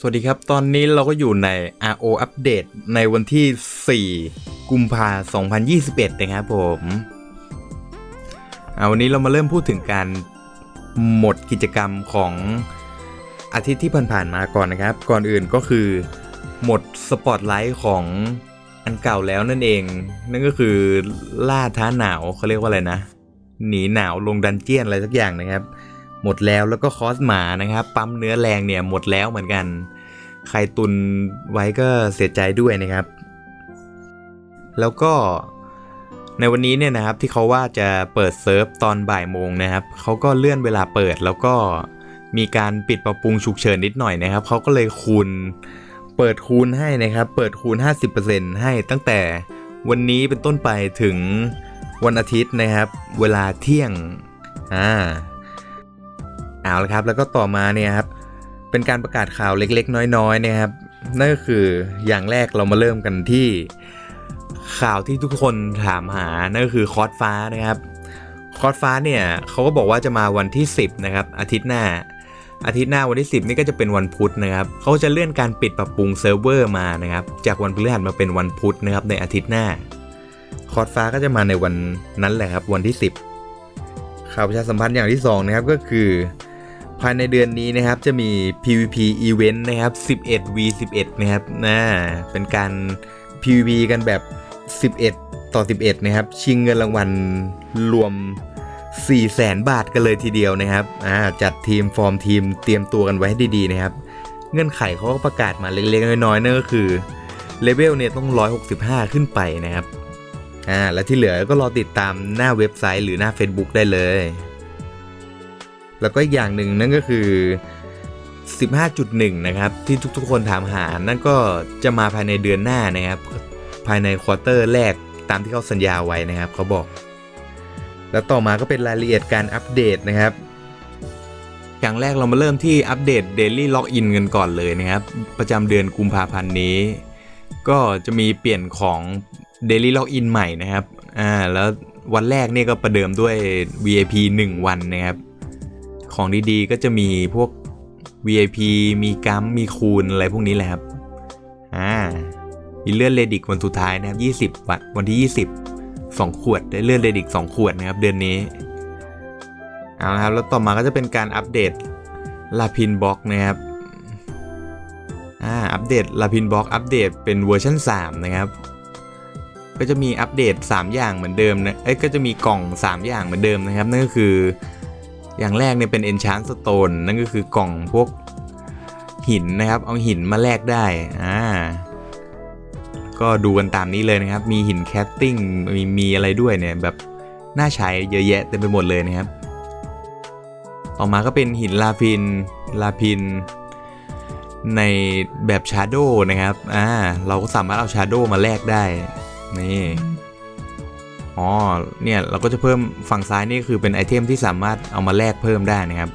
สวัสดีครับ ตอนนี้เราก็อยู่ใน RO อัปเดตในวันที่ 4 กุมภา2021 นะครับผมเอาวันนี้เรามาเริ่มพูดถึงการหมดกิจกรรมของอาทิตย์ที่ผ่านๆมาก่อนนะครับ ก่อนอื่นก็คือหมดสปอตไลท์ของอันเก่าแล้วนั่นเอง นั่นก็คือล่าท้าหนาวเขาเรียกว่าอะไรนะ หนีหนาวลงดันเจียนอะไรสักอย่างนะครับ หมดแล้วแล้วก็คอสหมานะครับ ปั๊มเนื้อแรงเนี่ยหมดแล้วเหมือนกัน ใครตุนไว้ก็เสียใจด้วยนะครับ แล้วก็ในวันนี้เนี่ยนะครับที่เขาว่าจะเปิดเซิร์ฟตอนบ่ายโมงนะครับเขาก็เลื่อนเวลาเปิดแล้วก็มีการปิดปรับปรุงฉุกเฉินนิดหน่อยนะครับเขาก็เลยคูณเปิดคูณให้นะครับ เปิดคูณ 50%ให้ตั้งแต่วันนี้เป็นต้นไปถึงวันอาทิตย์นะครับ เวลาเที่ยงอ่า เอาละครับ แล้วก็ต่อมาเนี่ยครับ เป็นการประกาศข่าวเล็กๆ น้อยๆนะครับ นั่นก็คืออย่างแรกเรามาเริ่มกันที่ข่าวที่ทุกคนถามหา นั่นก็คือคอร์สฟ้านะครับ คอร์สฟ้าเนี่ยเขาก็บอกว่าจะมาวันที่ 10 นะครับ อาทิตย์หน้า อาทิตย์หน้าวันที่ 10 นี่ก็จะเป็นวันพุธนะครับ เขาจะเลื่อนการปิดปรับปรุงเซิร์ฟเวอร์มานะครับ จากวันพฤหัสมาเป็นวันพุธนะครับในอาทิตย์หน้า คอร์สฟ้าก็จะมาในวันนั้นแหละครับ วันที่ 10ข่าวประชาสัมพันธ์อย่างที่สองนะครับก็คือ ภายในเดือนนี้นะครับจะมี PVP Event นะครับ 11 v 11 นะครับนะเป็นการ PVP กันแบบ 11 ต่อ 11 นะครับ ชิงเงินรางวัลรวม 4 0 0แสนบาทกันเลยทีเดียวนะครับอ่าจัดทีมฟอร์มทีมเตรียมตัวกันไว้ให้ดีๆนะครับ เงื่อนไขเขาก็ประกาศมาเล็กๆ น้อยๆนั่นก็คือเลเวลเนี่ยต้อง 165 ขึ้นไปนะครับอ่าและที่เหลือก็รอติดตามหน้าเว็บไซต์หรือหน้า Facebook ได้เลย แล้วก็อีกอย่างหนึ่งนั่นก็คือ 15.1 นะครับ ที่ทุกๆคนถามหา นั่นก็จะมาภายในเดือนหน้านะครับ ภายในควอเตอร์แรกตามที่เขาสัญญาไว้นะครับเขาบอก แล้วต่อมาก็เป็นรายละเอียดการอัปเดตนะครับ อย่างแรกเรามาเริ่มที่อัปเดต Daily Login กันก่อนเลยนะครับ ประจำเดือนกุมภาพันธ์นี้ ก็จะมีเปลี่ยนของ Daily Login ใหม่นะครับ อ่า แล้ววันแรกนี่ก็ประเดิมด้วย VIP 1 วันนะครับ ของดีๆ ก็จะมีพวก VIP มีกัมมีคูณอะไรพวกนี้แหละครับ อ่า มีเลื่อนเลดิกวันสุดท้ายนะครับ20 วันวันที่ 20 2 ขวดได้เลื่อนเลดิก2ขวดนะครับเดือนนี้ เอาละครับ แล้วต่อมาก็จะเป็นการอัปเดตลาพินบ็อกนะครับ อ่า อัปเดตลาพินบ็อกอัปเดตเป็นเวอร์ชัน3 นะครับก็จะมีอัปเดต 3 อย่างเหมือนเดิมนะ เอ้ย ก็จะมีกล่อง 3 อย่างเหมือนเดิมนะครับ นั่นก็คือ อย่างแรกเนี่ยเป็น Enchant Stone นั่นก็คือกล่องพวกหินนะครับ เอาหินมาแลกได้ อ่า ก็ดูกันตามนี้เลยนะครับ มีหินแคสติ้ง มีมีอะไรด้วยเนี่ยแบบน่าใช้เยอะแยะเต็มไปหมดเลยนะครับต่อมาก็เป็นหินลาพิน ลาพิน ในแบบชาร์โดนะครับ อ่า เราก็สามารถเอาชาร์โดมาแลกได้ นี่ อ๋อ เนี่ยเราก็จะเพิ่มฝั่งซ้ายนี่คือเป็นไอเทมที่สามารถเอามาแลกเพิ่มได้นะครับ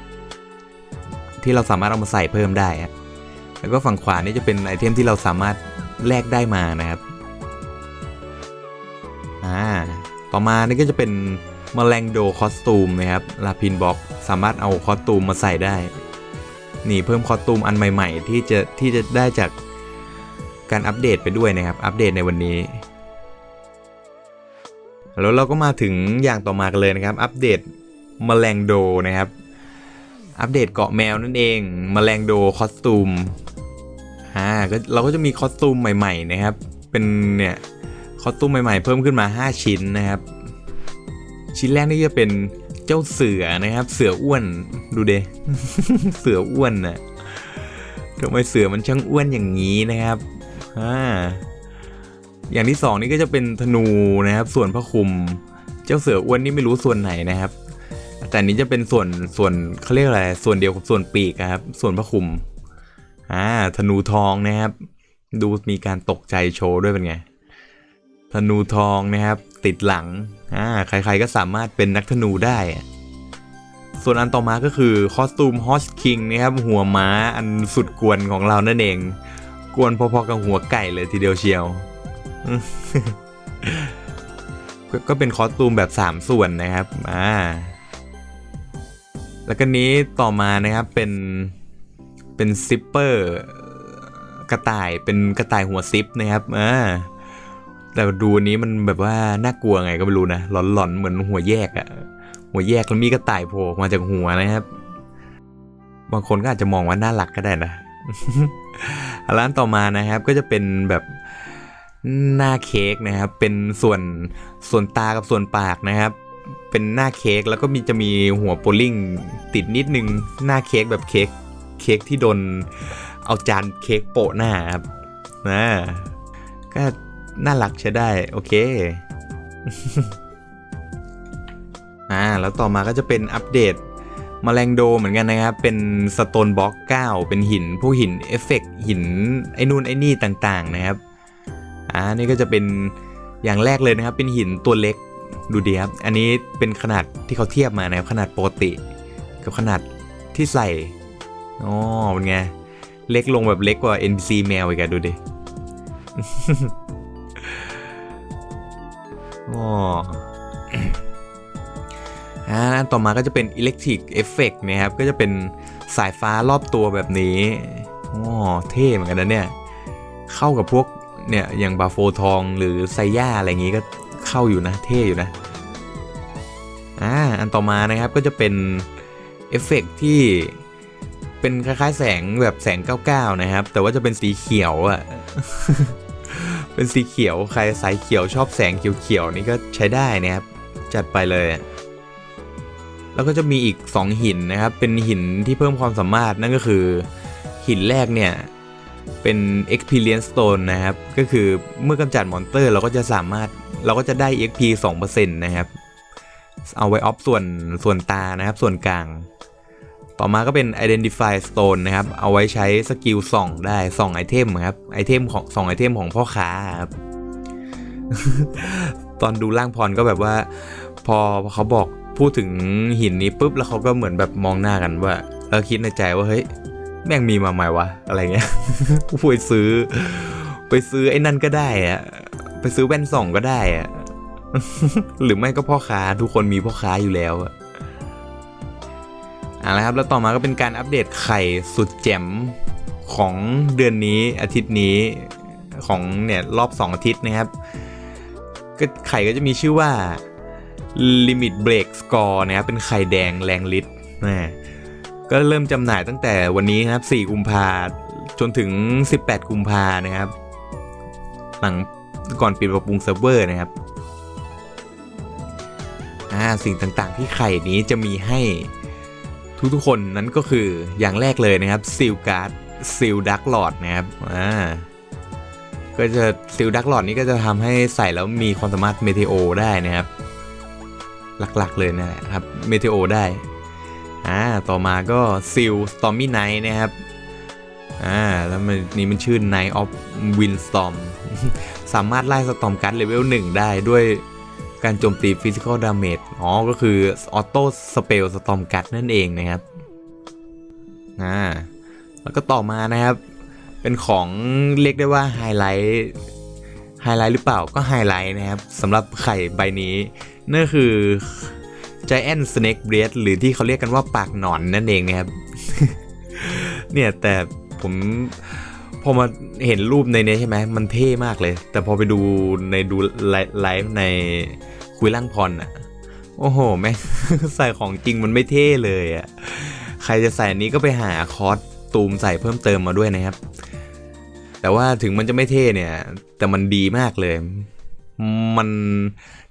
ที่เราสามารถเอามาใส่เพิ่มได้ แล้วก็ฝั่งขวานี่จะเป็นไอเทมที่เราสามารถแลกได้มานะครับ อ่า ต่อมานี่ก็จะเป็นมแมลงโดคอสตูมนะครับลาพินบ็อกสามารถเอาคอสตูมมาใส่ได้ นี่เพิ่มคอสตูมอันใหม่ ๆ ที่จะที่จะได้จากการอัปเดตไปด้วยนะครับ อัปเดตในวันนี้ แล้วเราก็มาถึงอย่างต่อมากันเลยนะครับ อัปเดตมแมลงโดนะครับ อัปเดตเกาะแมวนั่นเองมแมลงโดคอสตูมอ่าก็เราก็จะมีคอสตูมใหม่ๆนะครับ เป็นเนี่ยคอสตูมใหม่ๆ เพิ่มขึ้นมา 5 ชิ้นนะครับ ชิ้นแรกนี่จะเป็นเจ้าเสือนะครับ เสืออ้วนดูเดเสืออ้วนน่ะทำไมเสือมันช่างอ้วนอย่างนี้นะครับอ่า อย่างที่สองนี่ก็จะเป็นธนูนะครับ ส่วนพระคุม เจ้าเสืออ้วนนี่ไม่รู้ส่วนไหนนะครับ แต่นี้จะเป็นส่วนส่วนเขาเรียกอะไรส่วนเดียวกับส่วนปีกครับ ส่วนพระคุมอ่าธนูทองนะครับ ดูมีการตกใจโชว์ด้วยเป็นไงธนูทองนะครับ ติดหลังอ่าใครๆก็สามารถเป็นนักธนูได้ ส่วนอันต่อมาก็คือคอสตูมฮอสคิงนะครับ หัวม้าอันสุดกวนของเรานั่นเอง กวนพอๆกับหัวไก่เลยทีเดียวเชียว ก็เป็นคอสตูมแบบ 3 ส่วนนะครับ อ่า แล้วก็นี้ต่อมานะครับเป็น เป็นซิปเปอร์กระต่ายเป็นกระต่ายหัวซิปนะครับอ่าแต่ดูนี้มันแบบว่าน่ากลัวไงก็ไม่รู้นะหลอนๆเหมือนหัวแยกอะหัวแยกแล้วมีกระต่ายโผล่มาจากหัวนะครับ บางคนก็อาจจะมองว่าน่ารักก็ได้นะร้านต่อมานะครับก็จะเป็นแบบ หน้าเค้กนะครับ เป็นส่วนส่วนตากับส่วนปากนะครับ เป็นหน้าเค้กแล้วก็มีจะมีหัวโปลลิ่งติดนิดนึงหน้าเค้กแบบเค้กเค้กที่โดนเอาจานเค้กโปะหน้าครับนะก็น่ารักใช้ได้ โอเคอ่าแล้วต่อมาก็จะเป็นอัปเดตมแมลงโดเหมือนกันนะครับ เป็นสโตนบล็อก9เป็นหินพวกหินเอฟเฟกต์หินไอ้นู่นไอ้นี่ต่างๆนะครับ อ่านี่ก็จะเป็นอย่างแรกเลยนะครับ เป็นหินตัวเล็กดูดีครับ อันนี้เป็นขนาดที่เขาเทียบมานะครับขนาดปกติ กับขนาดที่ใส่อ๋อเป็นไง เล็กลงแบบเล็กกว่า NPC แมวอีกอะดูดิอ๋ออ่าอันต่อมาก็จะเป็น Electric Effect นะครับ ก็จะเป็นสายฟ้ารอบตัวแบบนี้อ๋อเท่เหมือนกันนะเนี่ย เข้ากับพวก เนี่ยอย่างบาโฟทองหรือไซย่าอะไรอย่างงี้ก็เข้าอยู่นะเท่อยู่นะอ่าอันต่อมานะครับก็จะเป็นเอฟเฟกต์ที่เป็นคล้ายๆแสงแบบแสง99นะครับ แต่ว่าจะเป็นสีเขียวอะ่ะ เป็นสีเขียวใครสายเขียวชอบแสงเขียวๆนี่ก็ใช้ได้นะครับ จัดไปเลย แล้วก็จะมีอีก 2 หินนะครับ เป็นหินที่เพิ่มความสามารถนั่นก็คือ หินแรกเนี่ย เป็น experience stone นะครับ ก็คือเมื่อกำจัดมอนเตอร์เราก็จะสามารถเราก็จะได้ exp 2%นะครับ เอาไว้ออฟส่วนส่วนตานะครับ ส่วนกลาง ต่อมาก็เป็น identify stone นะครับ เอาไว้ใช้สกิลส่องได้ส่องไอเทมครับ ไอเทมของส่องไอเทมของพ่อค้าครับ ตอนดูร่างพรก็แบบว่า พอเขาบอกพูดถึงหินนี้ปุ๊บแล้วเขาก็เหมือนแบบมองหน้ากันว่า แล้วคิดในใจว่าเฮ้ย แม่งมีมาใหม่วะอะไรเงี้ยไปซื้อ ไปซื้อไอ้นั่นก็ได้อะไปซื้อแว่นส่องก็ได้อะหรือไม่ก็พ่อค้าทุกคนมีพ่อค้าอยู่แล้วอะอะแล้วครับแล้วต่อมาก็เป็นการอัปเดตไข่สุดแจ่มของเดือนนี้อาทิตย์นี้ของเนี่ยรอบ 2 อาทิตย์นะครับก็ไข่ก็จะมีชื่อว่า Limit Break Score นะครับเป็นไข่แดงแรงฤทธิ์นะ ก็เริ่มจำหน่ายตั้งแต่วันนี้ครับ 4 กุมภาจนถึง 18 กุมภานะครับ หลังก่อนปิดปรับปรุงเซิร์ฟเวอร์นะครับอ่าสิ่งต่างๆที่ไข่นี้จะมีให้ทุกๆคนนั้นก็คืออย่างแรกเลยนะครับซิลการ์ดซิลดักหลอดนะครับอ่าก็จะซิลดักหลอดนี้ก็จะทำให้ใส่แล้วมีความสามารถเมเทโอได้นะครับ หลักๆเลยนะครับเมเทโอได้ อ่าต่อมาก็ซิลสตอมมี่ไนท์นะครับอ่าแล้วมันนี่มันชื่อ Night of Windstorm สามารถไล่สตอมการ์ดเลเวล1ได้ด้วยการโจมตีฟิสิกอลดาเมจอ๋อ ก็คือออโต้สเปลสตอมกัดนั่นเองนะครับ อ่า แล้วก็ต่อมานะครับ เป็นของเรียกได้ว่าไฮไลท์ไฮไลท์หรือเปล่าก็ไฮไลท์นะครับสำหรับไข่ใบนี้นั่นคือ Giant Snake Breast หรือที่เขาเรียกกันว่าปากหนอนนั่นเองนะครับ เนี่ยแต่ผมพอมาเห็นรูปในนี้ใช่ไหมมันเท่มากเลย แต่พอไปดูในดูไลฟ์ในคุยล่างพรอะ โอ้โหแม่ใส่ของจริงมันไม่เท่เลยอะ ใครจะใส่อันนี้ก็ไปหาคอสตูมใส่เพิ่มเติมมาด้วยนะครับ แต่ว่าถึงมันจะไม่เท่เนี่ย แต่มันดีมากเลย มัน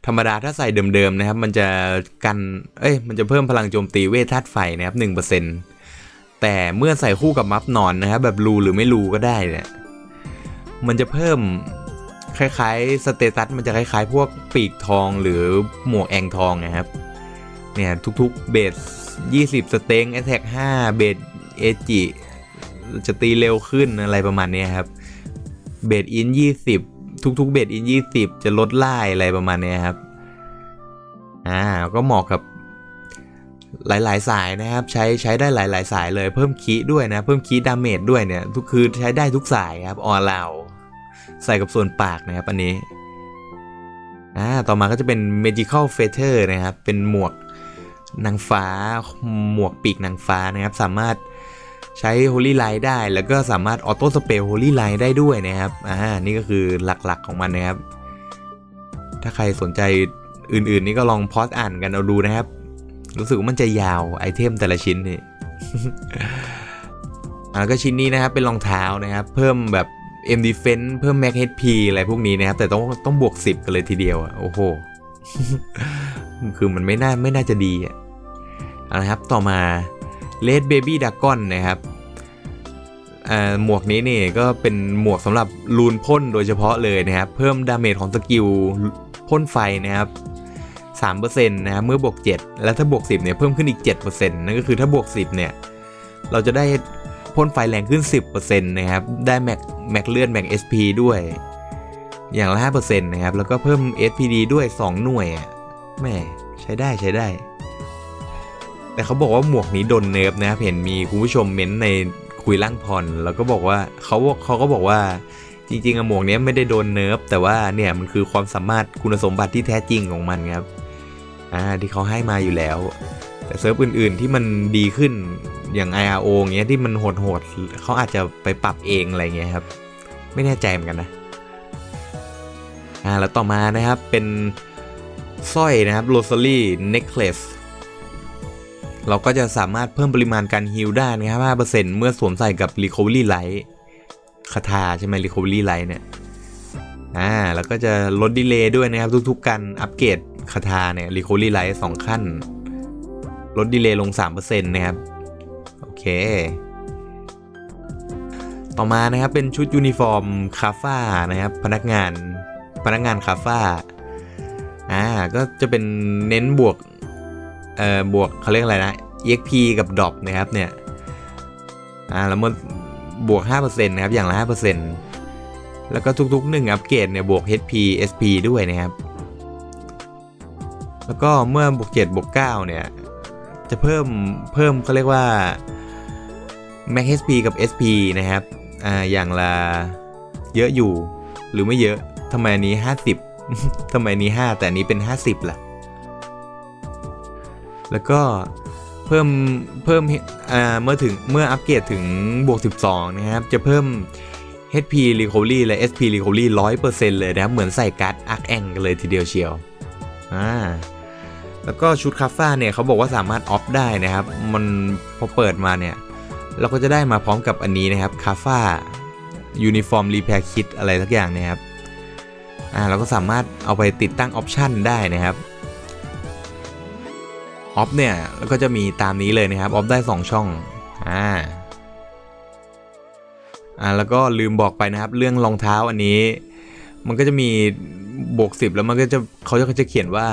ธรรมดาถ้าใส่เดิมๆนะครับ มันจะกัน เอ้ย มันจะเพิ่มพลังโจมตีเวทธาตุไฟนะครับหนึ่งเปอร์เซ็นต์แต่เมื่อใส่คู่กับมัฟนอนนะครับ แบบรูหรือไม่รูก็ได้เนี่ย มันจะเพิ่มคล้ายๆสเตตัสมันจะคล้ายๆ พวกปีกทองหรือหมวกแองทองนะครับ เนี่ยทุกๆเบส20 สเต็งแอตแทก5เบสเอจิจะตีเร็วขึ้นอะไรประมาณนี้ครับ เบสอิน 20 ทุกๆเบสอิน20จะลดไล่อะไรประมาณนี้ครับ อ่าก็เหมาะกับหลาย ๆ สายนะครับ ใช้ใช้ได้หลาย ๆ สายเลยเพิ่มคีด้วยนะ เพิ่มคีดาเมจด้วยเนี่ยทุกคือใช้ได้ทุกสายครับออลาวใส่กับส่วนปากนะครับ อันนี้อ่าต่อมาก็จะเป็น magical feather นะครับ เป็นหมวกนางฟ้าหมวกปีกนางฟ้านะครับ สามารถ ใช้ Holy Light ได้ แล้วก็สามารถออโต้สเปรย์ Holy Light ได้ด้วยนะครับ อ่า นี่ก็คือหลักๆของมันนะครับ ถ้าใครสนใจอื่นๆ นี่ก็ลองพอสอ่านกันเอาดูนะครับ รู้สึกว่ามันจะยาวไอเทมแต่ละชิ้นนี่แล้วก็ชิ้นนี้นะครับเป็นรองเท้านะครับ เพิ่มแบบ M Defense เพิ่ม Max HP อะไรพวกนี้นะครับ แต่ต้องต้องบวก 10 กันเลยทีเดียวอะโอ้โห คือมันไม่น่าไม่น่าจะดีอะเอาละครับต่อมา Red Baby Dragon นะครับหมวกนี้นี่ก็เป็นหมวกสำหรับลูนพ่นโดยเฉพาะเลยนะครับ เพิ่มดาเมจของสกิลพ่นไฟนะครับ3%นะครับเมื่อบวก 7 แล้วถ้าบวก 10เนี่ยเพิ่มขึ้นอีก 7%นั่นก็คือถ้าบวก 10เนี่ยเราจะได้พ่นไฟแรงขึ้น 10%นะครับได้แม็กแม็กเลื่อนแม็ก SP ด้วย อย่างละ5%นะครับแล้วก็เพิ่ม SPD ด้วย 2 หน่วยอะแม่ใช้ได้ใช้ได้ แต่เขาบอกว่าหมวกนี้โดนเนิร์ฟนะครับเห็นมีคุณผู้ชมเม้นต์ในคุยล่างพรแล้วก็บอกว่าเขาเขาก็บอกว่าจริงๆอะหมวกนี้ไม่ได้โดนเนิร์ฟแต่ว่าเนี่ยมันคือความสามารถคุณสมบัติที่แท้จริงของมันครับอ่าที่เขาให้มาอยู่แล้ว แต่เซิร์ฟอื่นๆที่มันดีขึ้นอย่าง IRO เงี้ยที่มันโหดๆเขาอาจจะไปปรับเองอะไรเงี้ยครับ ไม่แน่ใจเหมือนกันนะอ่าแล้วต่อมานะครับเป็นสร้อยนะครับ Rosary Necklace เเราก็จะสามารถเพิ่มปริมาณการฮิลได้นะครับ5%เมื่อสวมใส่กับ Recovery Light คาถาใช่ไหม Recovery Light เนี่ย อ่า แล้วก็จะลดดีเลย์ด้วยนะครับ ทุกๆ การอัปเกรดคาถาเนี่ย Recovery Light 2 ขั้น ลดดีเลย์ลง 3%นะครับ โอเค ต่อมานะครับเป็นชุดยูนิฟอร์มคาฟ้านะครับ พนักงานพนักงานคาฟ้า อ่า ก็จะเป็นเน้นบวก เอ่อบวกเขาเรียกอะไรนะ EXP กับดอปนะครับเนี่ยอ่าแล้วมันบวก 5%นะครับอย่างละ 5%แล้วก็ทุกๆ1อัปเกรดเนี่ยบวก HP SP ด้วยนะครับ แล้วก็เมื่อบวก7บวก9เนี่ยจะเพิ่มเพิ่มเขาเรียกว่า Max HP กับ SP นะครับอ่าอย่างละเยอะอยู่หรือไม่เยอะทำไมอันนี้ 50 ทำไมอันนี้ 5 แต่อันนี้เป็น 50ล่ะ แล้วก็เพิ่มเพิ่มเมื่อถึงเมื่ออัปเกรดถึงบวก 12 นะครับ จะเพิ่ม HP Recovery และ SP Recovery 100%เลยนะครับ เหมือนใส่การ์ด Arc Ang กันเลยทีเดียวเชียวอ่าแล้วก็ชุดคาฟ้าเนี่ยเขาบอกว่าสามารถออฟได้นะครับ มันพอเปิดมาเนี่ย เราก็จะได้มาพร้อมกับอันนี้นะครับคาฟ้ายูนิฟอร์มรีแพร์คิดอะไรสักอย่างเนะครับอ่าเราก็สามารถเอาไปติดตั้งออปชันได้นะครับ ออฟเนี่ยแล้วก็จะมีตามนี้เลยนะครับออฟได้ 2 ช่องอ่าอ่าแล้วก็ลืมบอกไปนะครับ เรื่องรองเท้าอันนี้ มันก็จะมีบวกสิบแล้วมันก็จะเขาจะจะเขียนว่า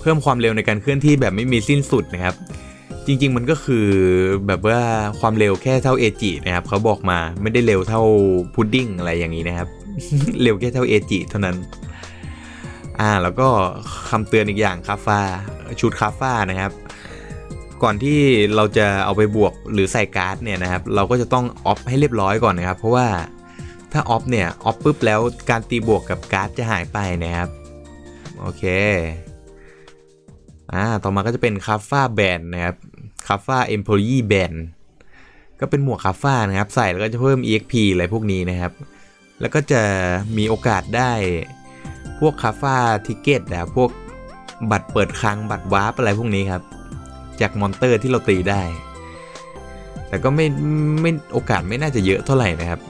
เพิ่มความเร็วในการเคลื่อนที่แบบไม่มีสิ้นสุดนะครับ จริง ๆ มันก็คือแบบว่าความเร็วแค่เท่าเอจินะครับเขาบอกมาไม่ได้เร็วเท่าพุดดิ้งอะไรอย่างนี้นะครับ เร็วแค่เท่าเอจิเท่านั้น อ่าแล้วก็คำเตือนอีกอย่างคาฟ้า ชุดคาฟ้านะครับ ก่อนที่เราจะเอาไปบวกหรือใส่การ์ดเนี่ยนะครับ เราก็จะต้องออฟให้เรียบร้อยก่อนนะครับ เพราะว่าถ้าออฟเนี่ยออฟปุ๊บแล้วการตีบวกกับการ์ดจะหายไปนะครับ โอเคอ่าต่อมาก็จะเป็นคาฟ้าแบนนะครับคาฟ้าเอ็มโพลีแบนก็เป็นหมวกคาฟ้านะครับ ใส่แล้วก็จะเพิ่ม EXP อะไรพวกนี้นะครับ แล้วก็จะมีโอกาสได้พวกคาฟ้าทิเกตอะพวก บัตรเปิดคลังบัตรวาร์ปอะไรพวกนี้ครับ จากมอนเตอร์ที่เราตีได้ แต่ก็ไม่ไม่โอกาสไม่น่าจะเยอะเท่าไหร่นะครับ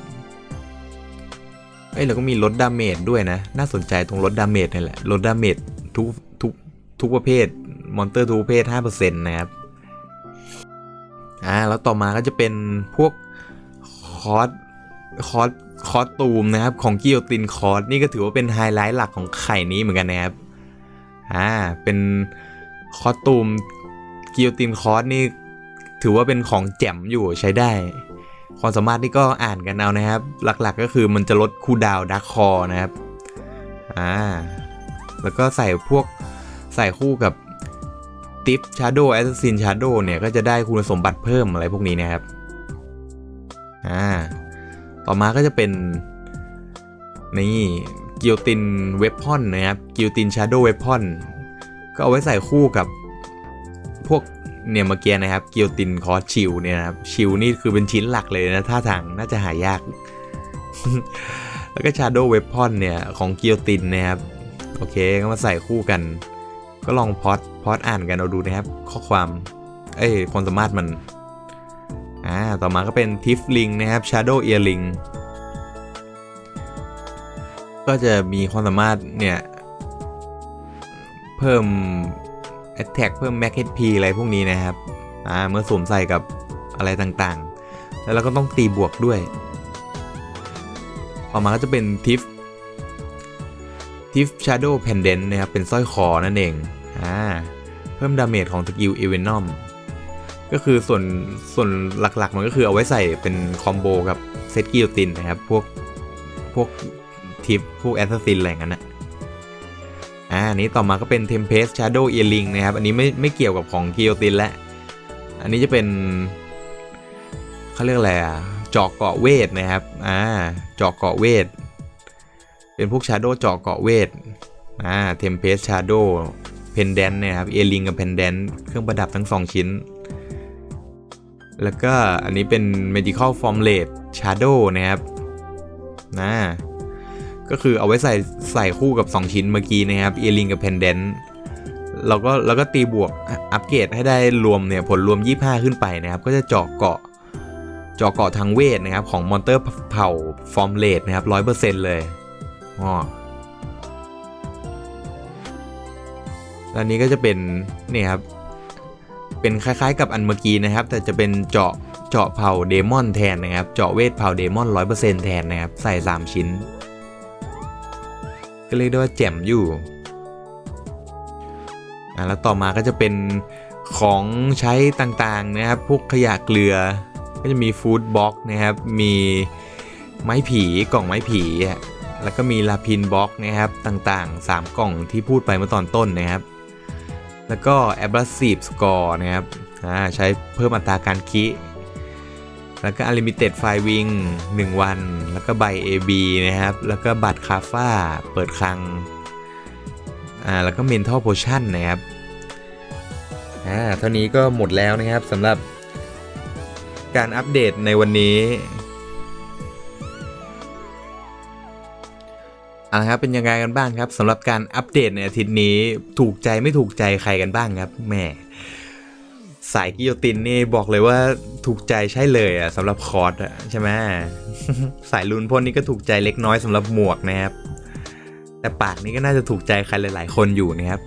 เอ้ยเราก็มีลดดาเมจด้วยนะ น่าสนใจตรงลดดาเมจนี่แหละลดดาเมจทุกทุกทุกประเภทมอนเตอร์ทุกประเภท5%นะครับอ่าแล้วต่อมาก็จะเป็นพวกคอร์สคอร์สคอร์สตูมนะครับ ของกิโยตินคอร์สนี่ก็ถือว่าเป็นไฮไลท์หลักของไข่นี้เหมือนกันนะครับ อ่าเป็นคอสตูมกิโยตินคอสนี่ถือว่าเป็นของแจ่มอยู่ใช้ได้ ความสามารถนี่ก็อ่านกันเอานะครับ หลักๆก็คือมันจะลดคูดาวดักคอนะครับอ่าแล้วก็ใส่พวกใส่คู่กับติฟชาร์โดแอสซินชาร์โดเนี่ย ก็จะได้คุณสมบัติเพิ่มอะไรพวกนี้นะครับอ่าต่อมาก็จะเป็น นี่ กิลตินเวพอนนะครับกิลตินชาร์โดเวพอนก็เอาไว้ใส่คู่กับพวกเนี่ยเมื่อกี้นะครับเกียวตินคอร์สชิลเนี่ยนะครับชิลนี่คือเป็นชิ้นหลักเลยนะท่าทางน่าจะหายาก แล้วก็ชาร์โดเวพอนเนี่ยของเกียวตินนะครับโอเคก็มาใส่คู่กัน ก็ลองพอดพอดอ่านกันเอาดูนะครับ ข้อความเอ้ยความสามารถมันอ่าต่อมาก็เป็นทิฟลิงนะครับ Shadow Earring ก็จะมีความสามารถเนี่ย เพิ่ม Attack เพิ่ม Max HP อะไรพวกนี้นะครับอ่าเมื่อสวมใส่กับอะไรต่างๆ แล้วเราก็ต้องตีบวกด้วย ต่อมาก็จะเป็นทิฟทิฟ Shadow Pendant นะครับ เป็นสร้อยคอนั่นเองอ่าเพิ่มดาเมจของสกิล e v e n o m ก็คือส่วนส่วนหลักๆ มันก็คือเอาไว้ใส่เป็นคอมโบกับเซตกิลตินนะครับ พวกพวก ทิปพวกแอสซัสซินอะไรอย่างนั้นนะอ่าอันนี้ต่อมาก็เป็น Tempest Shadow Earring นะครับ อันนี้ไม่ไม่เกี่ยวกับของกิลตินแล้วอันนี้จะเป็นเขาเรียกอะไรอะเจาะเกาะเวทนะครับ อ่าเจาะเกาะเวท เป็นพวก Shadow เจาะเกาะเวท อ่า Tempest Shadow Pendant เนี่ยครับ Earring กับ Pendant เครื่องประดับทั้ง 2 ชิ้น แล้วก็อันนี้เป็น medical formulate shadow นะครับนะ ก็คือเอาไว้ใส่ใส่คู่กับ 2 ชิ้นเมื่อกี้นะครับ earring กับ pendant เราก็เราก็ตีบวกอัปเกรดให้ได้รวมเนี่ยผลรวม 25 ขึ้นไปนะครับ ก็จะเจาะเกาะเจาะเกาะทางเวทนะครับ ของมอนเตอร์เผ่า formulate นะครับ100%เเลยอ๋อแล้วนนี้ก็จะเป็นนี่ครับ เป็นคล้ายๆกับอันเมื่อกี้นะครับ แต่จะเป็นเจาะเจาะเผ่าเดมอนแทนนะครับ เจาะเวทเผ่าเดมอน100%แทนนะครับ ใส่ 3 ชิ้น ก็เรียกได้ว่าแจ่มอยู่อะแล้วต่อมาก็จะเป็นของใช้ต่างๆนะครับ พวกขยะเกลือ ก็จะมีฟู้ดบ็อกนะครับ มีไม้ผีกล่องไม้ผี แล้วก็มีลาพินบ็อกนะครับต่างๆ 3 กล่องที่พูดไปเมื่อตอนต้นนะครับ แล้วก็ abrasive score นะครับใช้เพิ่มอัตราการคิ แล้วก็ unlimited fire wing 1 วัน แล้วก็ใบ AB นะครับ แล้วก็บัตรคาฟ้าเปิดคลัง อ่า แล้วก็ mental potion นะครับ อ่า เท่านี้ก็หมดแล้วนะครับสำหรับการอัปเดตในวันนี้เอาละครับเป็นยังไงกันบ้างครับสำหรับการอัปเดตในอาทิตย์นี้ถูกใจไม่ถูกใจใครกันบ้างครับแหม่ สายกิโยตินนี่บอกเลยว่าถูกใจใช่เลยอะสำหรับคอร์สอะใช่ไหมสายลุนพ่นนี่ก็ถูกใจเล็กน้อยสำหรับหมวกนะครับ แต่ปากนี้ก็น่าจะถูกใจใครหลาย ๆ คนอยู่นะครับ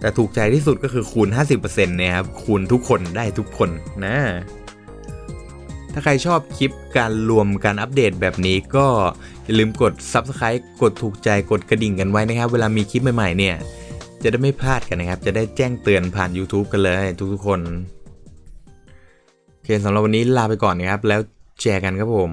แต่ถูกใจที่สุดก็คือคูณ 50%นะครับคูณทุกคนได้ทุกคนนะ ถ้าใครชอบคลิปการรวมการอัปเดตแบบนี้ก็อย่าลืมกด Subscribe กดถูกใจกดกระดิ่งกันไว้นะครับ เวลามีคลิปใหม่ ๆ เนี่ย จะได้ไม่พลาดกันนะครับ จะได้แจ้งเตือนผ่าน YouTube กันเลยทุกๆคน โอเคสำหรับวันนี้ลาไปก่อนนะครับ แล้วแชร์กันครับผม